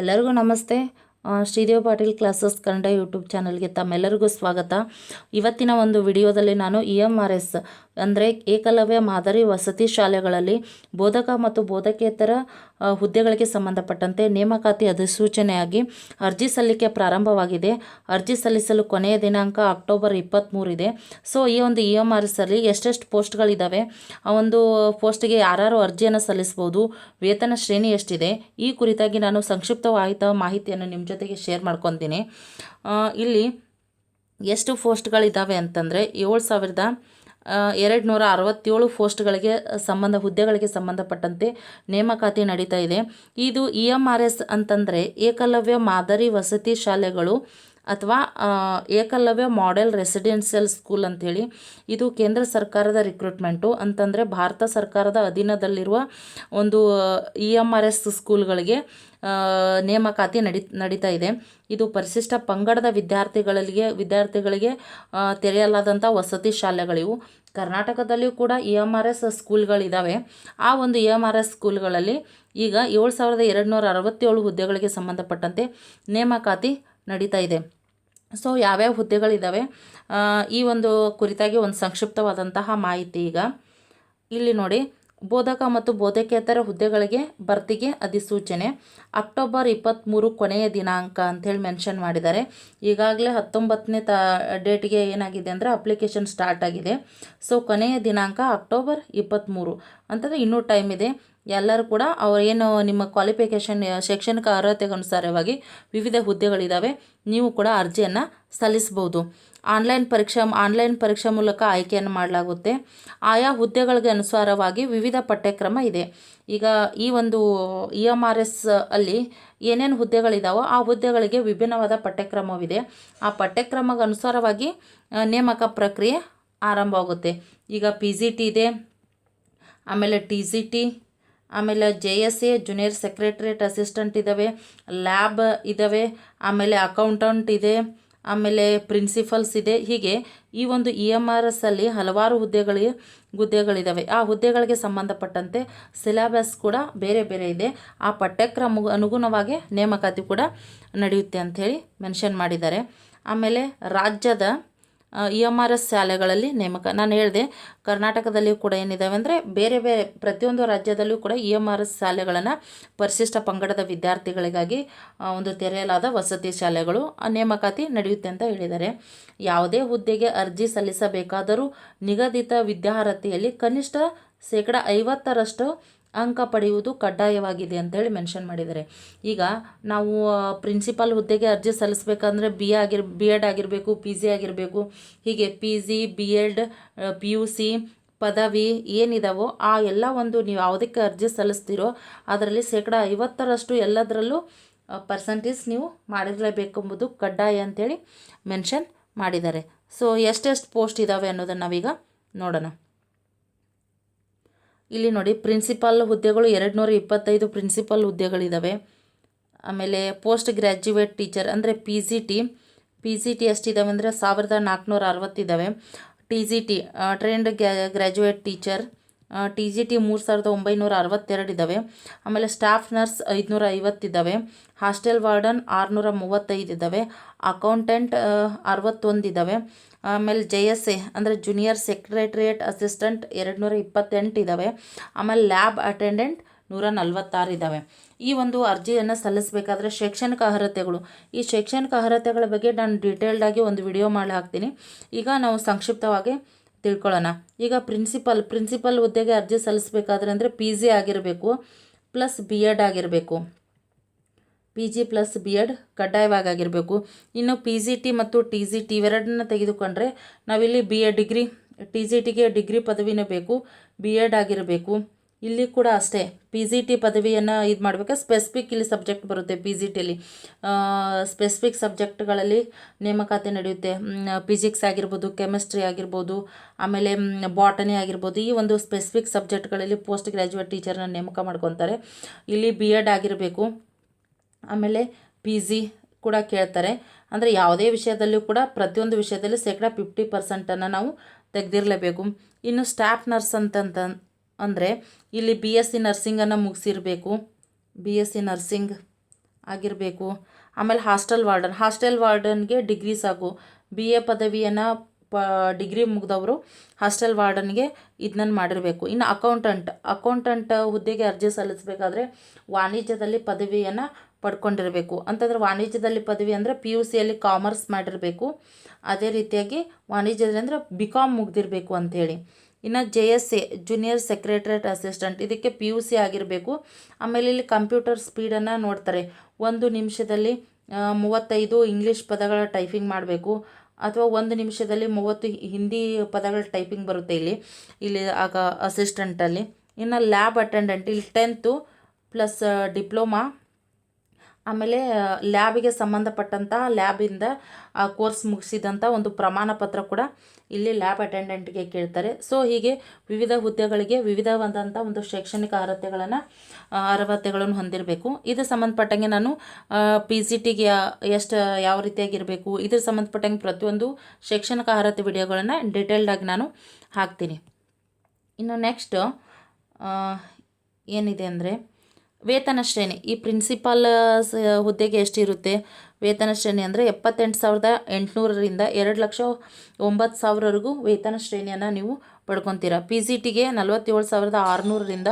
ಎಲ್ಲರಿಗೂ ನಮಸ್ತೆ. ಶ್ರೀದೇವ್ Patil classes Kannada YouTube ಚಾನಲ್ಗೆ ತಮ್ಮೆಲ್ಲರಿಗೂ ಸ್ವಾಗತ. ಇವತ್ತಿನ ಒಂದು ವಿಡಿಯೋದಲ್ಲಿ ನಾನು ಇ ಎಂ ಆರ್ ಎಸ್, ಅಂದರೆ ಏಕಲವ್ಯ ಮಾದರಿ ವಸತಿ ಶಾಲೆಗಳಲ್ಲಿ ಬೋಧಕ ಮತ್ತು ಬೋಧಕೇತರ ಹುದ್ದೆಗಳಿಗೆ ಸಂಬಂಧಪಟ್ಟಂತೆ ನೇಮಕಾತಿ ಅಧಿಸೂಚನೆಯಾಗಿ ಅರ್ಜಿ ಸಲ್ಲಿಕೆ ಪ್ರಾರಂಭವಾಗಿದೆ. ಅರ್ಜಿ ಸಲ್ಲಿಸಲು ಕೊನೆಯ ದಿನಾಂಕ ಅಕ್ಟೋಬರ್ ಇಪ್ಪತ್ತ್ಮೂರಿದೆ ಸೊ, ಈ ಒಂದು ಇ ಎಂ ಆರ್ ಎಸ್ಸಲ್ಲಿ ಎಷ್ಟೆಷ್ಟು ಪೋಸ್ಟ್ಗಳಿದ್ದಾವೆ ಆ ಒಂದು ಪೋಸ್ಟ್ಗೆ ಯಾರ್ಯಾರು ಅರ್ಜಿಯನ್ನು ಸಲ್ಲಿಸ್ಬೋದು? ವೇತನ ಶ್ರೇಣಿ ಎಷ್ಟಿದೆ? ಈ ಕುರಿತಾಗಿ ನಾನು ಸಂಕ್ಷಿಪ್ತವಾದ ಮಾಹಿತಿಯನ್ನು ನಿಮ್ಮ ಜೊತೆಗೆ ಶೇರ್ ಮಾಡ್ಕೊತೀನಿ. ಇಲ್ಲಿ ಎಷ್ಟು ಪೋಸ್ಟ್ಗಳಿದ್ದಾವೆ ಅಂತಂದರೆ ಏಳು ಸಾವಿರದ ಎರಡು ನೂರ ಅರವತ್ತೇಳು ಪೋಸ್ಟ್ಗಳಿಗೆ ಸಂಬಂಧ, ಹುದ್ದೆಗಳಿಗೆ ಸಂಬಂಧಪಟ್ಟಂತೆ ನೇಮಕಾತಿ ನಡೀತಾ ಇದೆ. ಇದು ಇ ಎಂ ಆರ್ ಎಸ್ ಅಂತಂದರೆ ಏಕಲವ್ಯ ಮಾದರಿ ವಸತಿ ಶಾಲೆಗಳು ಅಥವಾ ಏಕಲವ್ಯ ಮಾಡೆಲ್ ರೆಸಿಡೆನ್ಷಿಯಲ್ ಸ್ಕೂಲ್ ಅಂಥೇಳಿ, ಇದು ಕೇಂದ್ರ ಸರ್ಕಾರದ ರಿಕ್ರೂಟ್ಮೆಂಟು ಅಂತಂದರೆ ಭಾರತ ಸರ್ಕಾರದ ಅಧೀನದಲ್ಲಿರುವ ಒಂದು ಇ ಎಂ ಆರ್ ಎಸ್ ಸ್ಕೂಲ್ಗಳಿಗೆ ನೇಮಕಾತಿ ನಡಿ, ನಡೀತಾ ಇದೆ. ಇದು ಪರಿಶಿಷ್ಟ ಪಂಗಡದ ವಿದ್ಯಾರ್ಥಿಗಳಿಗೆ ವಿದ್ಯಾರ್ಥಿಗಳಿಗೆ ತೆರೆಯಲಾದಂಥ ವಸತಿ ಶಾಲೆಗಳಿವು. ಕರ್ನಾಟಕದಲ್ಲಿಯೂ ಕೂಡ ಇ ಎಂ ಆರ್ ಎಸ್ ಸ್ಕೂಲ್ಗಳಿದ್ದಾವೆ ಆ ಒಂದು ಇ ಎಂ ಆರ್ ಎಸ್ ಸ್ಕೂಲ್ಗಳಲ್ಲಿ ಈಗ ಏಳು ಸಾವಿರದ ಎರಡು ನೂರ ಅರವತ್ತೇಳು ಹುದ್ದೆಗಳಿಗೆ ಸಂಬಂಧಪಟ್ಟಂತೆ ನೇಮಕಾತಿ ನಡೀತಾ ಇದೆ. ಸೊ ಯಾವ್ಯಾವ ಹುದ್ದೆಗಳಿದ್ದಾವೆ ಈ ಒಂದು ಕುರಿತಾಗಿ ಒಂದು ಸಂಕ್ಷಿಪ್ತವಾದಂತಹ ಮಾಹಿತಿ ಈಗ. ಇಲ್ಲಿ ನೋಡಿ, ಬೋಧಕ ಮತ್ತು ಬೋಧಕೇತರ ಹುದ್ದೆಗಳಿಗೆ ಭರ್ತಿಗೆ ಅಧಿಸೂಚನೆ. ಅಕ್ಟೋಬರ್ ಇಪ್ಪತ್ತ್ಮೂರು ಕೊನೆಯ ದಿನಾಂಕ ಅಂಥೇಳಿ ಮೆನ್ಷನ್ ಮಾಡಿದ್ದಾರೆ. ಈಗಾಗಲೇ ಹತ್ತೊಂಬತ್ತನೇ ತ, ಡೇಟ್ಗೆ ಏನಾಗಿದೆ ಅಂದರೆ ಅಪ್ಲಿಕೇಶನ್ ಸ್ಟಾರ್ಟ್ ಆಗಿದೆ. ಸೊ ಕೊನೆಯ ದಿನಾಂಕ ಅಕ್ಟೋಬರ್ ಇಪ್ಪತ್ತ್ಮೂರು ಅಂತಂದರೆ ಇನ್ನೂ ಟೈಮ್ ಇದೆ. ಎಲ್ಲರೂ ಕೂಡ ಏನು ನಿಮ್ಮ ಕ್ವಾಲಿಫಿಕೇಷನ್ ಶೈಕ್ಷಣಿಕ ಅರ್ಹತೆಗೆ ಅನುಸಾರವಾಗಿ ವಿವಿಧ ಹುದ್ದೆಗಳಿದ್ದಾವೆ ನೀವು ಕೂಡ ಅರ್ಜಿಯನ್ನು ಸಲ್ಲಿಸ್ಬೋದು ಆನ್ಲೈನ್ ಪರೀಕ್ಷಾ, ಆನ್ಲೈನ್ ಪರೀಕ್ಷೆ ಮೂಲಕ ಆಯ್ಕೆಯನ್ನು ಮಾಡಲಾಗುತ್ತೆ. ಆಯಾ ಹುದ್ದೆಗಳಿಗೆ ಅನುಸಾರವಾಗಿ ವಿವಿಧ ಪಠ್ಯಕ್ರಮ ಇದೆ. ಈಗ ಈ ಒಂದು ಇ ಎಂ ಆರ್ ಎಸ್ ಅಲ್ಲಿ ಏನೇನು ಹುದ್ದೆಗಳಿದಾವೋ ಆ ಹುದ್ದೆಗಳಿಗೆ ವಿಭಿನ್ನವಾದ ಪಠ್ಯಕ್ರಮವಿದೆ. ಆ ಪಠ್ಯಕ್ರಮಕ್ಕೆ ಅನುಸಾರವಾಗಿ ನೇಮಕ ಪ್ರಕ್ರಿಯೆ ಆರಂಭವಾಗುತ್ತೆ. ಈಗ ಪಿ ಜಿ ಟಿ ಇದೆ, ಆಮೇಲೆ ಟಿ ಸಿ ಟಿ ಆಮೇಲೆ J S A junior secretariat assistant ಇದ್ದಾವೆ ಲ್ಯಾಬ್ ಇದ್ದಾವೆ ಆಮೇಲೆ ಅಕೌಂಟೆಂಟ್ ಇದೆ, ಆಮೇಲೆ ಪ್ರಿನ್ಸಿಪಲ್ಸ್ ಇದೆ. ಹೀಗೆ ಈ ಒಂದು ಇ ಎಂ ಆರ್ ಎಸ್ ಅಲ್ಲಿ ಹಲವಾರು ಹುದ್ದೆಗಳಿಗೆ ಹುದ್ದೆಗಳಿದ್ದಾವೆ ಆ ಹುದ್ದೆಗಳಿಗೆ ಸಂಬಂಧಪಟ್ಟಂತೆ ಸಿಲೆಬಸ್ ಕೂಡ ಬೇರೆ ಬೇರೆ ಇದೆ. ಆ ಪಠ್ಯಕ್ರಮ ಅನುಗುಣವಾಗಿ ನೇಮಕಾತಿ ಕೂಡ ನಡೆಯುತ್ತೆ ಅಂಥೇಳಿ ಮೆನ್ಷನ್ ಮಾಡಿದ್ದಾರೆ. ಆಮೇಲೆ ರಾಜ್ಯದ ಇ ಎಂ ಆರ್ ಎಸ್ ಶಾಲೆಗಳಲ್ಲಿ ನೇಮಕ. ನಾನು ಹೇಳಿದೆ, ಕರ್ನಾಟಕದಲ್ಲಿಯೂ ಕೂಡ ಏನಿದ್ದಾವೆ ಅಂದರೆ ಬೇರೆ ಬೇರೆ ಪ್ರತಿಯೊಂದು ರಾಜ್ಯದಲ್ಲೂ ಕೂಡ ಇ ಎಂ ಆರ್ ಎಸ್ ಶಾಲೆಗಳನ್ನು ಪರಿಶಿಷ್ಟ ಪಂಗಡದ ವಿದ್ಯಾರ್ಥಿಗಳಿಗಾಗಿ ಒಂದು ತೆರೆಯಲಾದ ವಸತಿ ಶಾಲೆಗಳು ನೇಮಕಾತಿ ನಡೆಯುತ್ತೆ ಅಂತ ಹೇಳಿದ್ದಾರೆ. ಯಾವುದೇ ಹುದ್ದೆಗೆ ಅರ್ಜಿ ಸಲ್ಲಿಸಬೇಕಾದರೂ ನಿಗದಿತ ವಿದ್ಯಾರ್ಹತೆಯಲ್ಲಿ ಕನಿಷ್ಠ ಶೇಕಡ ಐವತ್ತರಷ್ಟು ಅಂಕ ಪಡೆಯುವುದು ಕಡ್ಡಾಯವಾಗಿದೆ ಅಂತೇಳಿ ಮೆನ್ಷನ್ ಮಾಡಿದ್ದಾರೆ. ಈಗ ನಾವು ಪ್ರಿನ್ಸಿಪಾಲ್ ಹುದ್ದೆಗೆ ಅರ್ಜಿ ಸಲ್ಲಿಸಬೇಕಂದ್ರೆ ಬಿ ಆಗಿರ್ ಬಿ ಎಡ್ ಆಗಿರಬೇಕು ಪಿ ಜಿ ಆಗಿರಬೇಕು, ಹೀಗೆ P G B Ed P U C ಪದವಿ ಏನಿದಾವೋ ಆ ಎಲ್ಲ ಒಂದು ನೀವು ಯಾವುದಕ್ಕೆ ಅರ್ಜಿ ಸಲ್ಲಿಸ್ತೀರೋ ಅದರಲ್ಲಿ ಶೇಕಡ ಐವತ್ತರಷ್ಟು ಎಲ್ಲದರಲ್ಲೂ ಪರ್ಸಂಟೇಜ್ ನೀವು ಮಾಡಿರಲೇಬೇಕೆಂಬುದು ಕಡ್ಡಾಯ ಅಂತೇಳಿ ಮೆನ್ಷನ್ ಮಾಡಿದ್ದಾರೆ. ಸೊ ಎಷ್ಟೆಷ್ಟು ಪೋಸ್ಟ್ ಇದ್ದಾವೆ ಅನ್ನೋದನ್ನು ನಾವೀಗ ನೋಡೋಣ. ಇಲ್ಲಿ ನೋಡಿ ಪ್ರಿನ್ಸಿಪಾಲ್ ಹುದ್ದೆಗಳು ಎರಡು ನೂರ ಇಪ್ಪತ್ತೈದು ಪ್ರಿನ್ಸಿಪಾಲ್ ಹುದ್ದೆಗಳಿದ್ದಾವೆ ಆಮೇಲೆ ಪೋಸ್ಟ್ ಗ್ರ್ಯಾಜುಯೇಟ್ ಟೀಚರ್ ಅಂದರೆ P G T P G T ಎಷ್ಟಿದ್ದಾವೆ ಅಂದರೆ ಸಾವಿರದ ನಾಲ್ಕುನೂರ ಅರವತ್ತಿದ್ದಾವೆ T G T trained graduate teacher T G T ಮೂರು ಸಾವಿರದ ಒಂಬೈನೂರ ಅರವತ್ತೆರಡು ಇದ್ದಾವೆ ಆಮೇಲೆ ಸ್ಟಾಫ್ ನರ್ಸ್ ಐದುನೂರ ಐವತ್ತಿದ್ದಾವೆ ಹಾಸ್ಟೆಲ್ ವಾರ್ಡನ್ ಆರುನೂರ ಮೂವತ್ತೈದು ಇದ್ದಾವೆ ಅಕೌಂಟೆಂಟ್ ಅರವತ್ತೊಂದು ಇದ್ದಾವೆ ಆಮೇಲೆ ಜೆ ಎಸ್ ಎ ಅಂದರೆ ಜೂನಿಯರ್ ಸೆಕ್ರೆಟ್ರಿಯೇಟ್ ಅಸಿಸ್ಟೆಂಟ್ ಎರಡು ನೂರ ಇಪ್ಪತ್ತೆಂಟು ಇದ್ದಾವೆ ಆಮೇಲೆ ಲ್ಯಾಬ್ ಅಟೆಂಡೆಂಟ್ ನೂರ ನಲ್ವತ್ತಾರು ಇದ್ದಾವೆ ಈ ಒಂದು ಅರ್ಜಿಯನ್ನು ಸಲ್ಲಿಸಬೇಕಾದ್ರೆ ಶೈಕ್ಷಣಿಕ ಅರ್ಹತೆಗಳು. ಈ ಶೈಕ್ಷಣಿಕ ಅರ್ಹತೆಗಳ ಬಗ್ಗೆ ನಾನು ಡೀಟೇಲ್ಡಾಗಿ ಒಂದು ವಿಡಿಯೋ ಮಾಡಿ ಹಾಕ್ತೀನಿ ಈಗ ನಾವು ಸಂಕ್ಷಿಪ್ತವಾಗಿ ತಿಳ್ಕೊಳ್ಳೋಣ. ಈಗ ಪ್ರಿನ್ಸಿಪಲ್ ಪ್ರಿನ್ಸಿಪಲ್ ಹುದ್ದೆಗೆ ಅರ್ಜಿ ಸಲ್ಲಿಸಬೇಕಾದ್ರೆ ಅಂದರೆ ಪಿ ಜಿ ಆಗಿರಬೇಕು ಪ್ಲಸ್ ಬಿ ಎಡ್ ಆಗಿರಬೇಕು. P G plus B Ed ಕಡ್ಡಾಯವಾಗಿ ಆಗಿರಬೇಕು. ಇನ್ನು ಪಿ ಜಿ ಟಿ ಮತ್ತು ಟಿ ಜಿ ಟಿ ಇವೆರಡನ್ನ ತೆಗೆದುಕೊಂಡ್ರೆ ನಾವಿಲ್ಲಿ B A degree T G ಟಿಗೆ ಡಿಗ್ರಿ ಪದವಿನೇ ಬೇಕು ಬಿ ಎಡ್ ಆಗಿರಬೇಕು. ಇಲ್ಲಿ ಕೂಡ ಅಷ್ಟೇ ಪಿ ಜಿ ಟಿ ಪದವಿಯನ್ನು ಇದು ಮಾಡಬೇಕು? ಸ್ಪೆಸಿಫಿಕ್ ಇಲ್ಲಿ ಸಬ್ಜೆಕ್ಟ್ ಬರುತ್ತೆ ಪಿ ಜಿ ಟಿಲಿ ಸ್ಪೆಸಿಫಿಕ್ ಸಬ್ಜೆಕ್ಟ್ಗಳಲ್ಲಿ ನೇಮಕಾತಿ ನಡೆಯುತ್ತೆ. ಫಿಸಿಕ್ಸ್ ಆಗಿರ್ಬೋದು ಕೆಮಿಸ್ಟ್ರಿ ಆಗಿರ್ಬೋದು, ಆಮೇಲೆ ಬಾಟನಿ ಆಗಿರ್ಬೋದು, ಈ ಒಂದು ಸ್ಪೆಸಿಫಿಕ್ ಸಬ್ಜೆಕ್ಟ್ಗಳಲ್ಲಿ ಪೋಸ್ಟ್ ಗ್ರ್ಯಾಜುಯೇಟ್ ಟೀಚರ್ನ ನೇಮಕ ಮಾಡ್ಕೊತಾರೆ. ಇಲ್ಲಿ ಬಿ ಎಡ್ ಆಗಿರಬೇಕು. ಆಮೇಲೆ ಪಿ ಜಿ ಕೂಡ ಕೇಳ್ತಾರೆ. ಅಂದರೆ ಯಾವುದೇ ವಿಷಯದಲ್ಲೂ ಕೂಡ ಪ್ರತಿಯೊಂದು ವಿಷಯದಲ್ಲಿ ಶೇಕಡ ಫಿಫ್ಟಿ ಪರ್ಸೆಂಟನ್ನು ನಾವು ತೆಗೆದಿರಲೇಬೇಕು. ಇನ್ನು ಸ್ಟಾಫ್ ನರ್ಸ್ ಅಂತಂತ ಅಂದರೆ ಇಲ್ಲಿ ಬಿ ಎಸ್ ಸಿ ನರ್ಸಿಂಗನ್ನು ಮುಗಿಸಿರಬೇಕು. ಬಿ ಎಸ್ ಸಿ ನರ್ಸಿಂಗ್ ಆಗಿರಬೇಕು. ಆಮೇಲೆ ಹಾಸ್ಟೆಲ್ ವಾರ್ಡನ್ ಹಾಸ್ಟೆಲ್ ವಾರ್ಡನ್ಗೆ ಡಿಗ್ರಿ ಸಾಕು. ಬಿ ಎ ಪದವಿಯನ್ನು ಪ ಡಿಗ್ರಿ ಮುಗಿದವರು ಹಾಸ್ಟೆಲ್ ವಾರ್ಡನ್ಗೆ ಇದನ್ನ ಮಾಡಿರಬೇಕು. ಇನ್ನು ಅಕೌಂಟೆಂಟ್ ಅಕೌಂಟೆಂಟ್ ಹುದ್ದೆಗೆ ಅರ್ಜಿ ಸಲ್ಲಿಸಬೇಕಾದ್ರೆ ವಾಣಿಜ್ಯದಲ್ಲಿ ಪದವಿಯನ್ನು ಪಡ್ಕೊಂಡಿರಬೇಕು. ಅಂತಂದರೆ ವಾಣಿಜ್ಯದಲ್ಲಿ ಪದವಿ ಅಂದರೆ ಪಿ ಯು ಸಿಯಲ್ಲಿ ಕಾಮರ್ಸ್ ಮಾಡಿರಬೇಕು. ಅದೇ ರೀತಿಯಾಗಿ ವಾಣಿಜ್ಯದಲ್ಲಿ ಅಂದರೆ ಬಿ ಕಾಮ್ ಮುಗ್ದಿರಬೇಕು ಅಂಥೇಳಿ ಇನ್ನು J S A junior secretariat assistant ಇದಕ್ಕೆ ಪಿ ಯು ಸಿ ಆಗಿರಬೇಕು. ಆಮೇಲೆ ಇಲ್ಲಿ ಕಂಪ್ಯೂಟರ್ ಸ್ಪೀಡನ್ನು ನೋಡ್ತಾರೆ. ಒಂದು ನಿಮಿಷದಲ್ಲಿ ಮೂವತ್ತೈದು ಇಂಗ್ಲೀಷ್ ಪದಗಳ ಟೈಪಿಂಗ್ ಮಾಡಬೇಕು. ಅಥವಾ ಒಂದು ನಿಮಿಷದಲ್ಲಿ ಮೂವತ್ತು ಹಿಂದಿ ಪದಗಳ ಟೈಪಿಂಗ್ ಬರುತ್ತೆ ಇಲ್ಲಿ. ಇಲ್ಲಿ ಆಗ ಅಸಿಸ್ಟೆಂಟಲ್ಲಿ ಇನ್ನು ಲ್ಯಾಬ್ ಅಟೆಂಡೆಂಟ್ ಇಲ್ಲಿ ಟೆಂತು ಪ್ಲಸ್ ಡಿಪ್ಲೊಮಾ ಆಮೇಲೆ ಲ್ಯಾಬಿಗೆ ಸಂಬಂಧಪಟ್ಟಂಥ ಲ್ಯಾಬಿಂದ ಕೋರ್ಸ್ ಮುಗಿಸಿದಂಥ ಒಂದು ಪ್ರಮಾಣ ಪತ್ರ ಕೂಡ ಇಲ್ಲಿ ಲ್ಯಾಬ್ ಅಟೆಂಡೆಂಟ್ಗೆ ಕೇಳ್ತಾರೆ. ಸೊ, ಹೀಗೆ ವಿವಿಧ ಹುದ್ದೆಗಳಿಗೆ ವಿವಿಧವಾದಂಥ ಒಂದು ಶೈಕ್ಷಣಿಕ ಅರ್ಹತೆಗಳನ್ನು ಅರ್ಹತೆಗಳನ್ನು ಹೊಂದಿರಬೇಕು. ಇದು ಸಂಬಂಧಪಟ್ಟಂಗೆ ನಾನು ಪಿ ಸಿ ಟಿಗೆ ಎಷ್ಟು ಯಾವ ರೀತಿಯಾಗಿರಬೇಕು, ಇದ್ರ ಸಂಬಂಧಪಟ್ಟಂಗೆ ಪ್ರತಿಯೊಂದು ಶೈಕ್ಷಣಿಕ ಅರ್ಹತೆ ವಿಡಿಯೋಗಳನ್ನು ಡಿಟೇಲ್ಡಾಗಿ ನಾನು ಹಾಕ್ತೀನಿ. ಇನ್ನು ನೆಕ್ಸ್ಟ್ ಏನಿದೆ ಅಂದರೆ ವೇತನ ಶ್ರೇಣಿ. ಈ ಪ್ರಿನ್ಸಿಪಾಲ್ ಹುದ್ದೆಗೆ ಎಷ್ಟಿರುತ್ತೆ? ವೇತನ ಶ್ರೇಣಿ ಅಂದರೆ ಎಪ್ಪತ್ತೆಂಟು ಸಾವಿರದ ಎಂಟುನೂರರಿಂದ ಎರಡು ಲಕ್ಷ ಒಂಬತ್ತು ಸಾವಿರವರೆಗೂ ವೇತನ ಶ್ರೇಣಿಯನ್ನು ನೀವು ಪಡ್ಕೊತೀರ. ಪಿ ಜಿ ಟಿಗೆ ನಲವತ್ತೇಳು ಸಾವಿರದ ಆರುನೂರರಿಂದ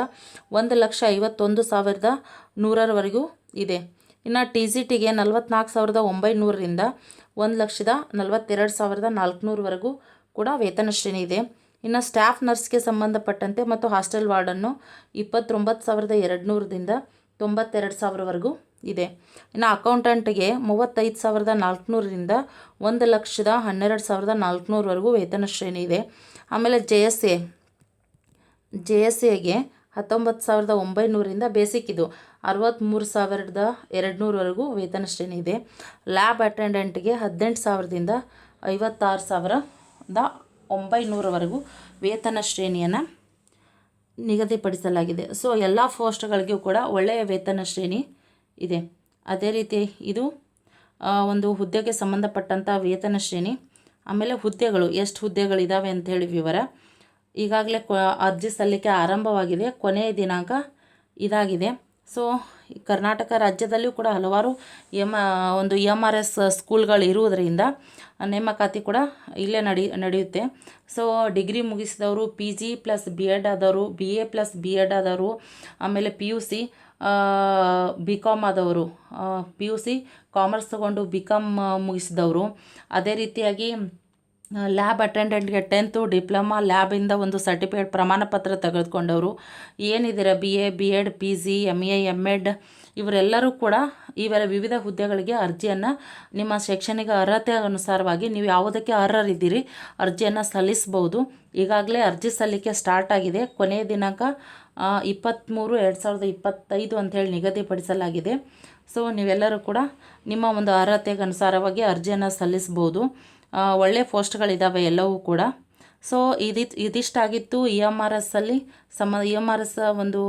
ಒಂದು ಲಕ್ಷ ಐವತ್ತೊಂದು ಸಾವಿರದ ನೂರರವರೆಗೂ ಇದೆ. ಇನ್ನು ಟಿ ಜಿ ಟಿಗೆ ನಲವತ್ತ್ನಾಲ್ಕು ಸಾವಿರದ ಒಂಬೈನೂರರಿಂದ ಒಂದು ಲಕ್ಷದ ನಲವತ್ತೆರಡು ಸಾವಿರದ ನಾಲ್ಕುನೂರವರೆಗೂ ಕೂಡ ವೇತನ ಶ್ರೇಣಿ ಇದೆ. ಇನ್ನು ಸ್ಟಾಫ್ ನರ್ಸ್ಗೆ ಸಂಬಂಧಪಟ್ಟಂತೆ ಮತ್ತು ಹಾಸ್ಟೆಲ್ ವಾರ್ಡನ್ನು ಇಪ್ಪತ್ತೊಂಬತ್ತು ಸಾವಿರದ ಎರಡು ನೂರದಿಂದ ತೊಂಬತ್ತೆರಡು ಸಾವಿರವರೆಗೂ ಇದೆ. ಇನ್ನು ಅಕೌಂಟೆಂಟ್ಗೆ ಮೂವತ್ತೈದು ಸಾವಿರದ ನಾಲ್ಕುನೂರರಿಂದ ಒಂದು ಲಕ್ಷದ ಹನ್ನೆರಡು ಸಾವಿರದ ನಾಲ್ಕುನೂರವರೆಗೂ ವೇತನ ಶ್ರೇಣಿ ಇದೆ. ಆಮೇಲೆ J S A J S ಎಗೆ ಹತ್ತೊಂಬತ್ತು ಸಾವಿರದ ಒಂಬೈನೂರಿಂದ ಬೇಸಿಕ್ ಇದು ಅರವತ್ತ್ಮೂರು ಸಾವಿರದ ಎರಡು ನೂರವರೆಗೂ ವೇತನ ಶ್ರೇಣಿ ಇದೆ. ಲ್ಯಾಬ್ ಅಟೆಂಡೆಂಟ್ಗೆ ಹದಿನೆಂಟು ಸಾವಿರದಿಂದ ಐವತ್ತಾರು ಸಾವಿರದ ಒಂಬೈನೂರವರೆಗೂ ವೇತನ ಶ್ರೇಣಿಯನ್ನು ನಿಗದಿಪಡಿಸಲಾಗಿದೆ. ಸೊ ಎಲ್ಲ ಪೋಸ್ಟ್ಗಳಿಗೂ ಕೂಡ ಒಳ್ಳೆಯ ವೇತನ ಶ್ರೇಣಿ ಇದೆ. ಅದೇ ರೀತಿ ಇದು ಒಂದು ಹುದ್ದೆಗೆ ಸಂಬಂಧಪಟ್ಟಂಥ ವೇತನ ಶ್ರೇಣಿ. ಆಮೇಲೆ ಹುದ್ದೆಗಳು, ಎಷ್ಟು ಹುದ್ದೆಗಳಿದ್ದಾವೆ ಅಂಥೇಳಿ ವಿವರ. ಈಗಾಗಲೇ ಅರ್ಜಿ ಸಲ್ಲಿಕೆ ಆರಂಭವಾಗಿದೆ. ಕೊನೆಯ ದಿನಾಂಕ ಇದಾಗಿದೆ. ಸೊ ಕರ್ನಾಟಕ ರಾಜ್ಯದಲ್ಲಿಯೂ ಕೂಡ ಹಲವಾರು ಎಂ ಒಂದು ಎಂ ಆರ್ ಎಸ್ ಸ್ಕೂಲ್ಗಳು ಇರುವುದರಿಂದ ನೇಮಕಾತಿ ಕೂಡ ಇಲ್ಲೇ ನಡಿ, ನಡೆಯುತ್ತೆ. So degree ಮುಗಿಸಿದವರು P G plus B Ed ಆದವರು B A plus B Ed ಆದವರು, ಆಮೇಲೆ P U C B com ಆದವರು ಪಿ ಯು ಸಿ ಕಾಮರ್ಸ್ ತಗೊಂಡು ಬಿ ಕಾಮ್ ಮುಗಿಸಿದವರು. ಅದೇ ರೀತಿಯಾಗಿ ಲ್ಯಾಬ್ ಅಟೆಂಡೆಂಟ್ಗೆ ಟೆಂತು ಡಿಪ್ಲೊಮಾ ಲ್ಯಾಬಿಂದ ಒಂದು ಸರ್ಟಿಫಿಕೇಟ್ ಪ್ರಮಾಣ ಪತ್ರ ತೆಗೆದುಕೊಂಡವರು. ಏನಿದ್ದೀರ B A B Ed P G M A M Ed ಇವರೆಲ್ಲರೂ ಕೂಡ ಇವರ ವಿವಿಧ ಹುದ್ದೆಗಳಿಗೆ ಅರ್ಜಿಯನ್ನು ನಿಮ್ಮ ಶೈಕ್ಷಣಿಕ ಅರ್ಹತೆ ಅನುಸಾರವಾಗಿ ನೀವು ಯಾವುದಕ್ಕೆ ಅರ್ಹರಿದ್ದೀರಿ ಅರ್ಜಿಯನ್ನು ಸಲ್ಲಿಸಬಹುದು ಈಗಾಗಲೇ ಅರ್ಜಿ ಸಲ್ಲಿಕೆ ಸ್ಟಾರ್ಟ್ ಆಗಿದೆ. ಕೊನೆಯ ದಿನಾಂಕ ಇಪ್ಪತ್ತ್ಮೂರು ಎರಡು ಸಾವಿರದ ಇಪ್ಪತ್ತೈದು ಅಂಥೇಳಿ ನಿಗದಿಪಡಿಸಲಾಗಿದೆ ಸೊ ನೀವೆಲ್ಲರೂ ಕೂಡ ನಿಮ್ಮ ಒಂದು ಅರ್ಹತೆಗೆ ಅನುಸಾರವಾಗಿ ಅರ್ಜಿಯನ್ನು ಸಲ್ಲಿಸ್ಬೋದು. ಆ, ಒಳ್ಳೆ ಪೋಸ್ಟ್ಗಳಿದ್ದಾವೆ ಎಲ್ಲವೂ ಕೂಡ. ಸೊ ಇದಿ ಇದಿಷ್ಟಾಗಿತ್ತು ಇ ಎಂ ಆರ್ ಎಸ್ಸಲ್ಲಿ ಸಮ ಇ ಎಂ ಆರ್ ಎಸ್ ಒಂದು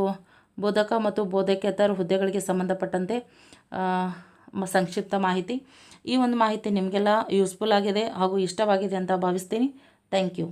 ಬೋಧಕ ಮತ್ತು ಬೋಧಕೇತರ ಹುದ್ದೆಗಳಿಗೆ ಸಂಬಂಧಪಟ್ಟಂತೆ ಸಂಕ್ಷಿಪ್ತ ಮಾಹಿತಿ. ಈ ಒಂದು ಮಾಹಿತಿ ನಿಮಗೆಲ್ಲ ಯೂಸ್ಫುಲ್ ಆಗಿದೆ ಹಾಗೂ ಇಷ್ಟವಾಗಿದೆ ಅಂತ ಭಾವಿಸ್ತೀನಿ. Thank you